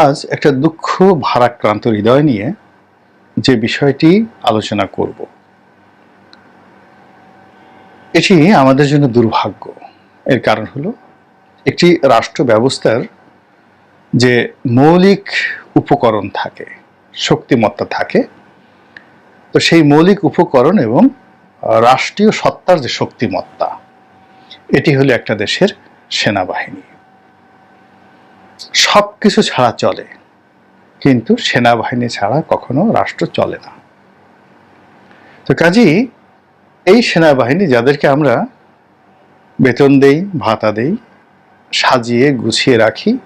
আজ একটা দুঃখ ভারাক্রান্ত হৃদয় নিয়ে যে বিষয়টি আলোচনা করব। এটি আমাদের জন্য দুর্ভাগ্য। এর কারণ হলো একটি রাষ্ট্র ব্যবস্থার যে মৌলিক উপকরণ থাকে, শক্তিমত্তা থাকে, তো সেই মৌলিক উপকরণ এবং রাষ্ট্রীয় সত্তার যে শক্তিমত্তা, এটি হলো একটা দেশের সেনাবাহিনী। সব কিছু ছাড়া চলে। কিন্তু সেনাবাহিনী ছাড়া কখনো রাষ্ট্র চলে না। তো কাজেই এই সেনাবাহিনী যাদেরকে আমরা বেতন দেই, ভাতা দেই, সাজিয়ে গুছিয়ে রাখি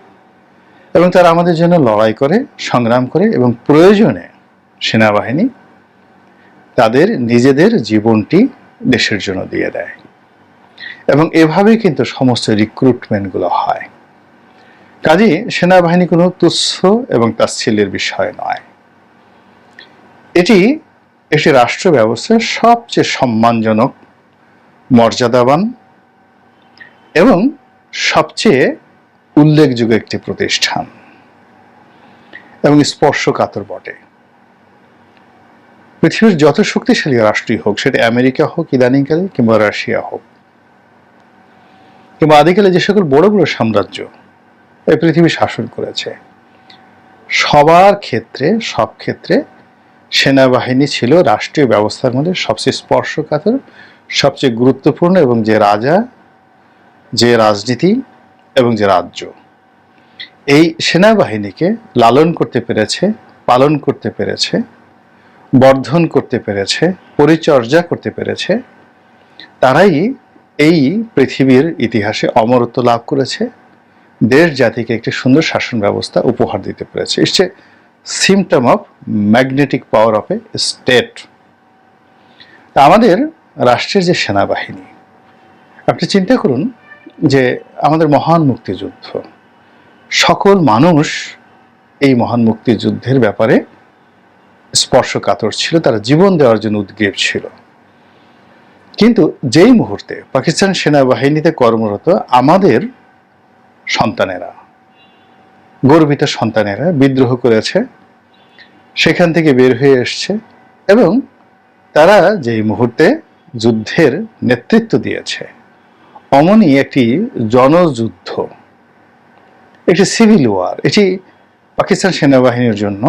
এবং তারা আমাদের জন্য লড়াই করে, সংগ্রাম করে এবং প্রয়োজনে সেনাবাহিনী তাদের নিজেদের জীবনটি দেশের জন্য দিয়ে দেয়। এবং এভাবেই কিন্তু সমস্ত রিক্রুটমেন্টগুলো হয়। কাজে, সেনাবাহিনী কোনো তুচ্ছ এবং তার তাচ্ছিল্যের বিষয় নয়। এটি একটি রাষ্ট্র ব্যবস্থার সবচেয়ে সম্মানজনক, মর্যাদাবান এবং সবচেয়ে উল্লেখযোগ্য একটি প্রতিষ্ঠান এবং স্পর্শকাতর বটে। পৃথিবীর যত শক্তিশালী রাষ্ট্রই হোক, সেটা আমেরিকা হোক, ইদানিংকালে, কিংবা রাশিয়া হোক, কিংবা আদিকালে যে সকল বড় বড় সাম্রাজ্য এই পৃথিবী শাসন করেছে। সবার ক্ষেত্রে, সব ক্ষেত্রে সেনাবাহিনী ছিল রাষ্ট্রীয় ব্যবস্থার মধ্যে সবচেয়ে স্পর্শকাতর, সবচেয়ে গুরুত্বপূর্ণ এবং যে রাজা, যে রাজনীতি এবং যে রাজ্য। এই সেনাবাহিনীকে লালন করতে পেরেছে, পালন করতে পেরেছে, বর্ধন করতে পেরেছে, পরিচর্যা করতে পেরেছে। তারাই এই পৃথিবীর ইতিহাসে অমরত্ব লাভ করেছে। দেশ জাতিকে একটি সুন্দর শাসন ব্যবস্থা উপহার দিতে পেরেছে। It's a symptom of magnetic power of a state তা আমাদের রাষ্ট্রের যে সেনাবাহিনী, আপনি চিন্তা করুন যে আমাদের মহান মুক্তিযুদ্ধ, সকল মানুষ এই মহান মুক্তিযুদ্ধের ব্যাপারে স্পর্শকাতর ছিল, তারা জীবন দেওয়ার জন্য উদ্গ্রীব ছিল। কিন্তু যেই মুহূর্তে পাকিস্তান সেনাবাহিনীতে কর্মরত আমাদের সন্তানেরা, গর্বিত সন্তানেরা বিদ্রোহ করেছে, সেখান থেকে বের হয়ে এসছে এবং তারা যেই মুহূর্তে যুদ্ধের নেতৃত্ব দিয়েছে, অমনি একটি জনযুদ্ধ, একটি সিভিল ওয়ার এটি পাকিস্তান সেনাবাহিনীর জন্য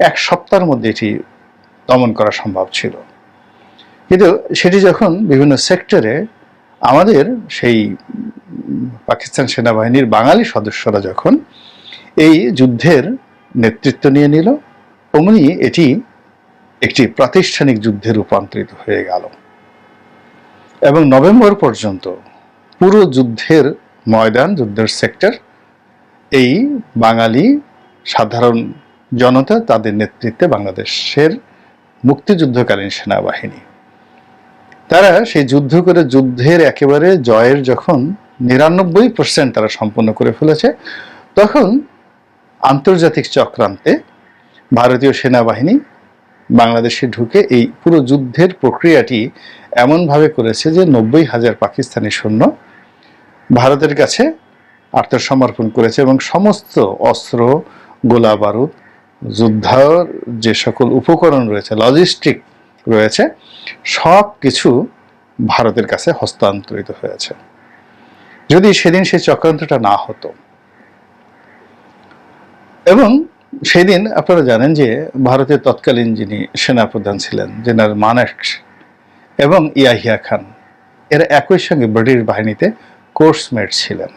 এক সপ্তাহের মধ্যে এটি দমন করা সম্ভব ছিল। কিন্তু সেটি যখন বিভিন্ন সেক্টরে আমাদের সেই পাকিস্তান সেনাবাহিনীর বাঙালি সদস্যরা যখন এই যুদ্ধের নেতৃত্ব নিয়ে নিল, অমনি এটি একটি প্রাতিষ্ঠানিক যুদ্ধে রূপান্তরিত হয়ে গেল। এবং নভেম্বর পর্যন্ত পুরো যুদ্ধের ময়দান, যুদ্ধের সেক্টর, এই বাঙালি সাধারণ জনতা তাদের নেতৃত্বে বাংলাদেশের মুক্তিযুদ্ধকালীন সেনাবাহিনী। তারা সেই যুদ্ধ করে যুদ্ধের একেবারে জয়ের যখন নিরানব্বই পার্সেন্ট তারা সম্পন্ন করে ফেলেছে। তখন আন্তর্জাতিক চক্রান্তে ভারতীয় সেনাবাহিনী বাংলাদেশে ঢুকে এই পুরো যুদ্ধের প্রক্রিয়াটি এমনভাবে করেছে যে নব্বই হাজার পাকিস্তানি সৈন্য ভারতের কাছে আত্মসমর্পণ করেছে এবং সমস্ত অস্ত্র, গোলা বারুদ, যুদ্ধার যে সকল উপকরণ রয়েছে লজিস্টিক রয়েছে সব কিছু ভারতের কাছে হস্তান্তরিত হয়েছে। যদি সেদিন সেই চক্রান্তটা না হতো। এবং সেদিন আপনারা জানেন যে ভারতের তৎকালীন যিনি সেনাপ্রধান ছিলেন, জেনারেল মানেক্স এবং ইয়াহিয়া খান, এরা একই সঙ্গে ব্রিটিশ বাহিনীতে কোর্সমেট ছিলেন।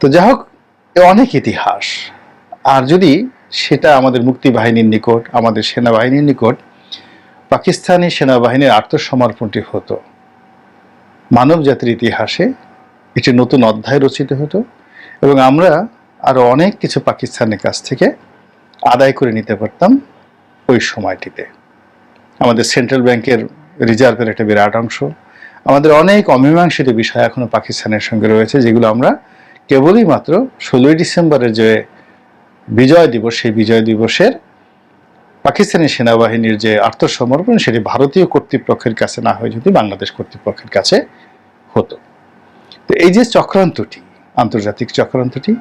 তো যাই হোক অনেক ইতিহাস। আর যদি সেটা আমাদের মুক্তি বাহিনীর নিকট, আমাদের সেনাবাহিনীর নিকট, পাকিস্তানি সেনাবাহিনীর আত্মসমর্পণটি হতো মানব জাতির ইতিহাসে একটি নতুন অধ্যায় রচিত হতো এবং আমরা আরও অনেক কিছু পাকিস্তানের কাছ থেকে আদায় করে নিতে পারতাম ওই সময়টিতে। আমাদের সেন্ট্রাল ব্যাংকের রিজার্ভের একটা বিরাট অংশ, আমাদের অনেক অমীমাংসিত বিষয় এখনও পাকিস্তানের সঙ্গে রয়েছে, যেগুলো আমরা কেবলই মাত্র ষোলোই ডিসেম্বরের যে বিজয় দিবস, সেই বিজয় দিবসের পাকিস্তানি সেনাবাহিনীর যে আত্মসমর্পণ, সেটি ভারতীয় কর্তৃপক্ষের কাছে না হয়ে যদি বাংলাদেশ কর্তৃপক্ষের কাছে হতো। তো এই যে চক্রান্তটি, আন্তর্জাতিক চক্রান্তটি,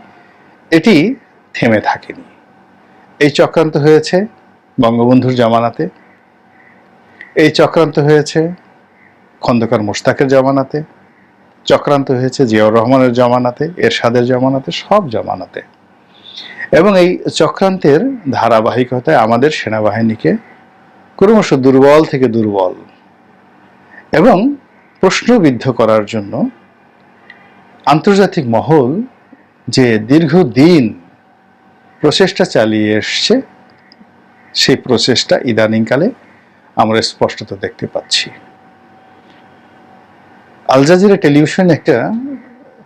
এটি থেমে থাকেনি। এই চক্রান্ত হয়েছে বঙ্গবন্ধুর জামানাতে। এই চক্রান্ত হয়েছে খন্দকার মোশতাকের জামানাতে। চক্রান্ত হয়েছে জিয়াউর রহমানের জামানাতে, এরশাদের জামানাতে, সব জামানাতে। এবং এই চক্রান্তের ধারাবাহিকতায় আমাদের সেনাবাহিনীকে ক্রমশ দুর্বল থেকে দুর্বল এবং প্রশ্নবিদ্ধ করার জন্য আন্তর্জাতিক মহল যে দীর্ঘদিন প্রচেষ্টা চালিয়ে এসছে, সেই প্রচেষ্টা ইদানিংকালে আমরা স্পষ্টত দেখতে পাচ্ছি। আল জাজিরা টেলিভিশনে একটা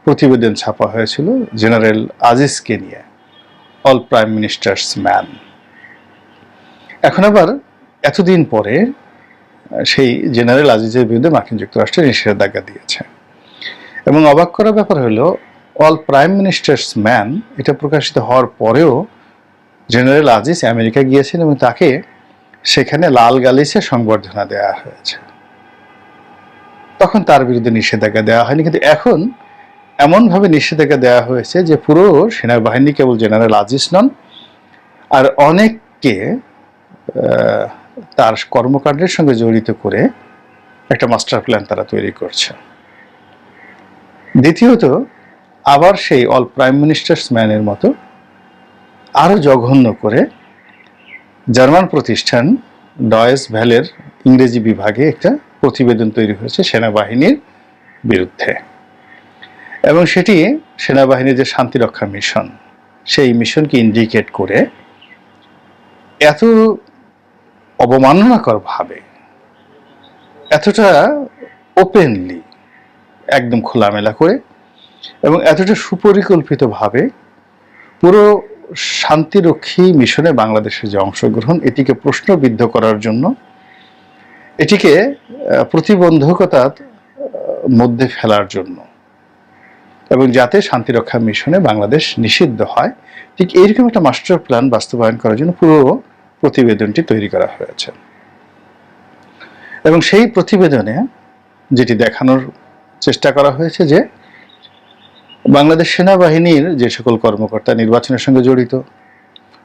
প্রতিবেদন ছাপা হয়েছিল, জেনারেল আজিজকে নিয়ে, অল প্রাইম মিনিস্টার্স ম্যান। এখন আবার এতদিন পরে সেই জেনারেল আজিজের বিরুদ্ধে মার্কিন যুক্তরাষ্ট্র নিষেধাজ্ঞা দিয়েছে। এবং অবাক করার ব্যাপার হলো অল প্রাইম মিনিস্টার্স ম্যান এটা প্রকাশিত হওয়ার পরেও জেনারেল আজিজ আমেরিকা গিয়েছেন এবং তাকে সেখানে লাল গালিচে সংবর্ধনা দেওয়া হয়েছে। তখন তার বিরুদ্ধে নিষেধাজ্ঞা দেওয়া হয়নি, কিন্তু এখন এমনভাবে নিষেধাজ্ঞা দেওয়া হয়েছে যে পুরো সেনাবাহিনী কেবল জেনারেল আজিজ নন, আর অনেককে তার কর্মকাণ্ডের সঙ্গে জড়িত করে একটা মাস্টার প্ল্যান তারা তৈরি করছে। দ্বিতীয়ত, আবার সেই অল প্রাইম মিনিস্টার্স ম্যানের মতো আরও জঘন্য করে জার্মান প্রতিষ্ঠান ডয়েস ভ্যালের ইংরেজি বিভাগে একটা প্রতিবেদন তৈরি হয়েছে সেনাবাহিনীর বিরুদ্ধে। এবং সেটি সেনাবাহিনীর যে শান্তিরক্ষা মিশন, সেই মিশনকে ইন্ডিকেট করে এত অবমাননাকরভাবে এতটা ওপেনলি একদম খোলামেলা করে এবং এতটা সুপরিকল্পিতভাবে পুরো শান্তিরক্ষী মিশনে বাংলাদেশের যে অংশগ্রহণ, এটিকে প্রশ্নবিদ্ধ করার জন্য এটিকে প্রতিবন্ধকতার মধ্যে ফেলার জন্য এবং যাতে শান্তিরক্ষা মিশনে বাংলাদেশ নিষিদ্ধ হয়, ঠিক এইরকম একটা মাস্টার প্ল্যান বাস্তবায়ন করার জন্য পুরো প্রতিবেদনটি তৈরি করা হয়েছে। এবং সেই প্রতিবেদনে যেটি দেখানোর চেষ্টা করা হয়েছে যে বাংলাদেশ সেনাবাহিনীর যে সকল কর্মকর্তা নির্বাচনের সঙ্গে জড়িত,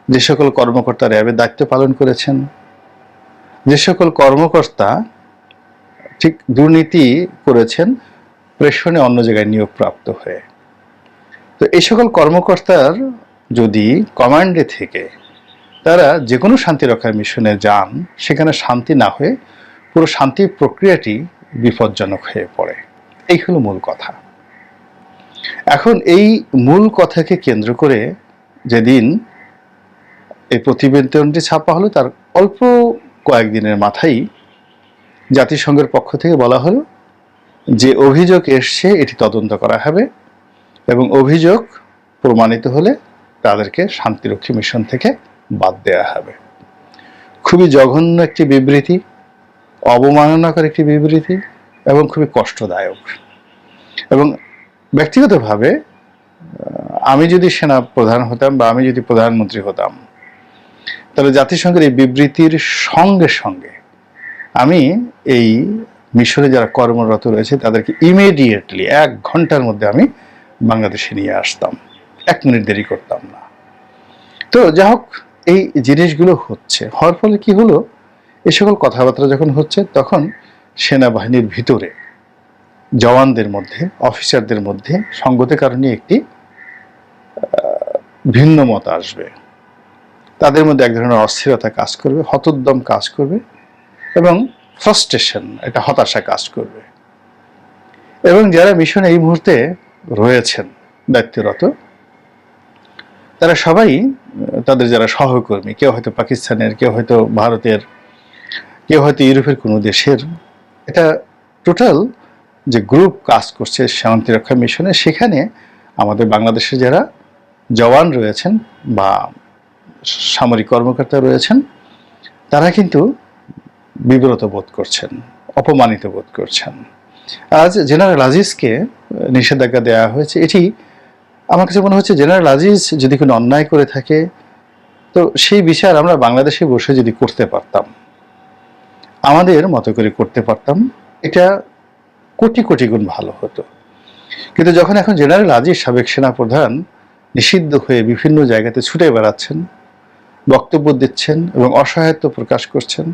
যে সকল কর্মকর্তা র্যাবের দায়িত্ব পালন করেছেন, যে সকল কর্মকর্তা ঠিক দুর্নীতি করেছেন প্রেষণে অন্য জায়গায় নিয়োগপ্রাপ্ত হয়ে। তো এই সকল কর্মকর্তার যদি কমান্ডে থেকে তারা যে কোনো শান্তিরক্ষা মিশনে যান, সেখানে শান্তি না হয়ে পুরো শান্তি প্রক্রিয়াটি বিপজ্জনক হয়ে পড়ে। এই হলো মূল কথা। এখন এই মূল কথাকে কেন্দ্র করে যেদিন এই প্রতিবেদনটি ছাপা হলো, তার অল্প কয়েকদিনের মাথায় জাতিসংঘের পক্ষ থেকে বলা হলো যে অভিযোগ এসছে, এটি তদন্ত করা হবে এবং অভিযোগ প্রমাণিত হলে তাদেরকে শান্তিরক্ষী মিশন থেকে বাদ দেওয়া হবে। খুবই জঘন্য একটি বিবৃতি, অবমাননাকর একটি বিবৃতি এবং খুবই কষ্টদায়ক। এবং ব্যক্তিগতভাবে, আমি যদি সেনা প্রধান হতাম বা আমি যদি প্রধানমন্ত্রী হতাম, তাহলে জাতিসংঘের এই বিবৃতির সঙ্গে সঙ্গে আমি এই মিশরে যারা কর্মরত রয়েছে, তাদেরকে ইমিডিয়েটলি এক ঘণ্টার মধ্যে আমি বাংলাদেশে নিয়ে আসতাম। এক মিনিট দেরি করতাম না। তো যা হোক, এই জিনিসগুলো হচ্ছে। হওয়ার ফলে কি হলো? এই সকল কথাবার্তা যখন হচ্ছে, তখন সেনাবাহিনীর ভিতরে, জওয়ানদের মধ্যে, অফিসারদের মধ্যে সঙ্গতের কারণে একটি ভিন্ন মত আসবে। তাদের মধ্যে এক ধরনের অস্থিরতা কাজ করবে, হতোদ্যম কাজ করবে এবং ফ্রাস্ট্রেশন এটা হতাশা কাজ করবে। এবং যারা মিশনে এই মুহূর্তে রয়েছেন, দায়িত্বরত, তারা সবাই, তাদের যারা সহকর্মী, কেউ হয়তো পাকিস্তানের, কেউ হয়তো ভারতের, কেউ হয়তো ইউরোপের কোনো দেশের এটা টোটাল যে গ্রুপ কাজ করছে শান্তিরক্ষা মিশনে সেখানে আমাদের বাংলাদেশে যারা জওয়ান রয়েছেন বা সামরিক কর্মকর্তা রয়েছেন, তারা কিন্তু বিব্রত বোধ করছেন, অপমানিত বোধ করছেন। আজ জেনারেল আজিজকে নিষেধাজ্ঞা দেওয়া হয়েছে। এটি আমার কাছে মনে হচ্ছে জেনারেল আজিজ যদি কোনো অন্যায় করে থাকে, তো সেই বিচার আমরা বাংলাদেশে বসে যদি করতে পারতাম। আমাদের মতো করে করতে পারতাম, এটা কোটি কোটি গুণ ভালো হতো। কিন্তু যখন এখন জেনারেল আজিজ সাবেক সেনা প্রধান নিষিদ্ধ হয়ে বিভিন্ন জায়গাতে ছুটে বেড়াচ্ছেন, বক্তব্য দিচ্ছেন এবং অসহায়ত্ব প্রকাশ করছেন,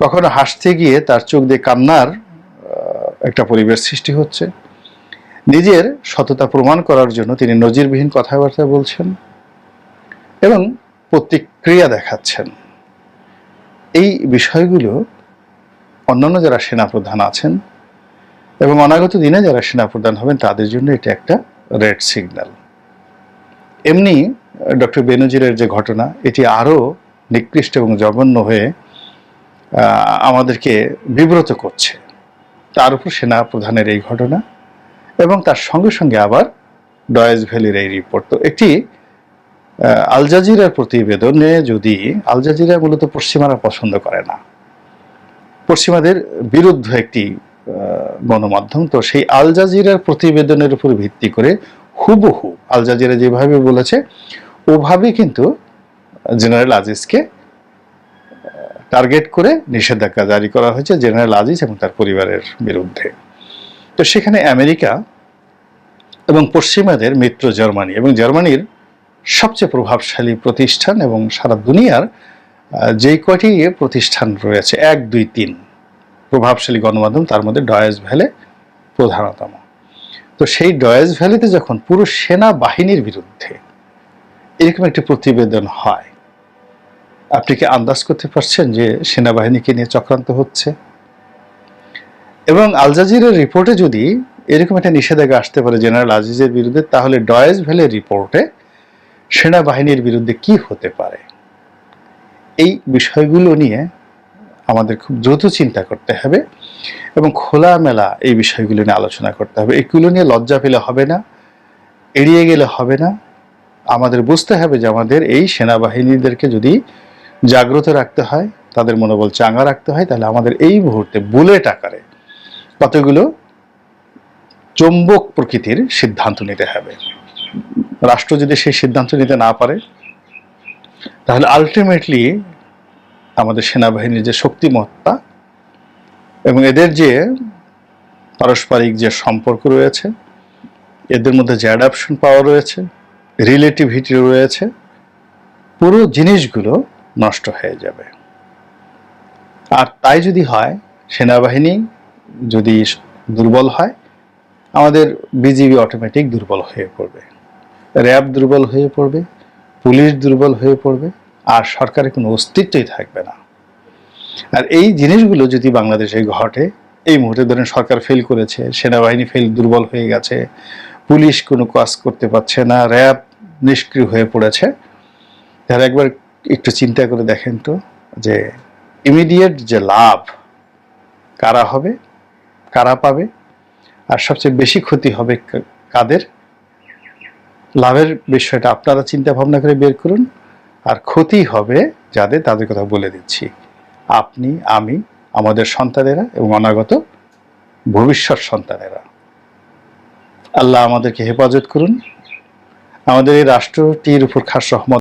কখনো হাসতে গিয়ে তার চোখ দিয়ে কান্নার একটা পরিবেশ সৃষ্টি হচ্ছে। নিজের সততা প্রমাণ করার জন্য তিনি নজিরবিহীন কথাবার্তা বলছেন এবং প্রতিক্রিয়া দেখাচ্ছেন। এই বিষয়গুলো অন্যান্য যারা সেনাপ্রধান আছেন এবং অনাগত দিনে যারা সেনাপ্রধান হবেন তাদের জন্য এটা একটা রেড সিগন্যাল। এমনি ডক্টর বেনজিরের যে ঘটনা এটি আরও নিকৃষ্ট এবং জঘন্য হয়ে আমাদেরকে বিব্রত করছে। তার উপর সেনা প্রধানের এই ঘটনা এবং তার সঙ্গে সঙ্গে আবার ডয়েজ ভ্যালির এই রিপোর্ট। তো একটি আহ, আল জাজিরার প্রতিবেদনে যদি আল জাজিরা মূলত পশ্চিমারা পছন্দ করে না। পশ্চিমাদের বিরুদ্ধ একটি গণমাধ্যম। তো সেই আল জাজিরার প্রতিবেদনের উপর ভিত্তি করে হুবহু আল জাজিরা যেভাবে বলেছে, ওভাবে কিন্তু জেনারেল আজিজকে টার্গেট করে নিষেধাজ্ঞা জারি করা হয়েছে জেনারেল আজিজ এবং তার পরিবারের বিরুদ্ধে। তো সেখানে আমেরিকা এবং পশ্চিমাদের মিত্র জার্মানি এবং জার্মানির সবচেয়ে প্রভাবশালী প্রতিষ্ঠান এবং সারা দুনিয়ার যেই কয়টি প্রতিষ্ঠান রয়েছে, এক, দুই, তিন, প্রভাবশালী গণমাধ্যম, তার মধ্যে ডয়েজ ভ্যালে প্রধানতম। তো সেই ডয়েজ ভ্যালিতে যখন পুরো সেনাবাহিনীর বিরুদ্ধে এরকম একটি প্রতিবেদন হয়, আপনি কি আন্দাজ করতে পারছেন যে সেনাবাহিনীকে নিয়ে চক্রান্ত হচ্ছে? এবং আল জাজিরের রিপোর্টে যদি এরকম একটা নিষেধাজ্ঞা আসতে পারে জেনারেল আজিজের বিরুদ্ধে, তাহলে ডয়েজ ভ্যালের রিপোর্টে সেনাবাহিনীর বিরুদ্ধে কি হতে পারে? এই বিষয়গুলো নিয়ে আমাদের খুব দ্রুত চিন্তা করতে হবে এবং খোলামেলা এই বিষয়গুলো নিয়ে আলোচনা করতে হবে। এগুলো নিয়ে লজ্জা পেলে হবে না, এড়িয়ে গেলে হবে না। আমাদের বুঝতে হবে যে আমাদের এই সেনাবাহিনীদেরকে যদি জাগ্রত রাখতে হয়, তাদের মনোবল চাঙ্গা রাখতে হয়, তাহলে আমাদের এই মুহূর্তে বুলেট আকারে কতগুলো চৌম্বক প্রকৃতির সিদ্ধান্ত নিতে হবে। রাষ্ট্র যদি সেই সিদ্ধান্ত নিতে না পারে তাহলে আলটিমেটলি আমাদের সেনাবাহিনীর যে শক্তিমত্তা এবং এদের যে পারস্পরিক যে সম্পর্ক রয়েছে, এদের মধ্যে যে অ্যাডাপশন পাওয়ার রয়েছে রিলেটিভিটি রয়েছে, পুরো জিনিসগুলো নষ্ট হয়ে যাবে। আর তাই যদি হয়, সেনাবাহিনী যদি দুর্বল হয়, আমাদের বিজিবি অটোমেটিক দুর্বল হয়ে পড়বে। র্যাব দুর্বল হয়ে পড়বে। পুলিশ দুর্বল হয়ে পড়বে আর সরকারের কোনো অস্তিত্বই থাকবে না। আর এই জিনিসগুলো যদি বাংলাদেশে ঘটে, এই মুহূর্তে ধরেন সরকার ফেল করেছে, সেনাবাহিনী ফেল দুর্বল হয়ে গেছে, পুলিশ কোনো কাজ করতে পারছে না, র্যাব নিষ্ক্রিয় হয়ে পড়েছে, তাহলে একবার একটু চিন্তা করে দেখেন তো যে ইমিডিয়েট যে লাভ কারা হবে, কারা পাবে, আর সবচেয়ে বেশি ক্ষতি হবে কাদের? লাভের বিষয়টা আপনারা চিন্তা ভাবনা করে বের করুন। আর ক্ষতি হবে যাদের, তাদের কথা বলে দিচ্ছি। আপনি, আমি, আমাদের সন্তানেরা এবং অনাগত ভবিষ্যৎ সন্তানেরা। আল্লাহ আমাদেরকে হেফাজত করুন। আমাদের এই রাষ্ট্রটির উপর খাস রহমত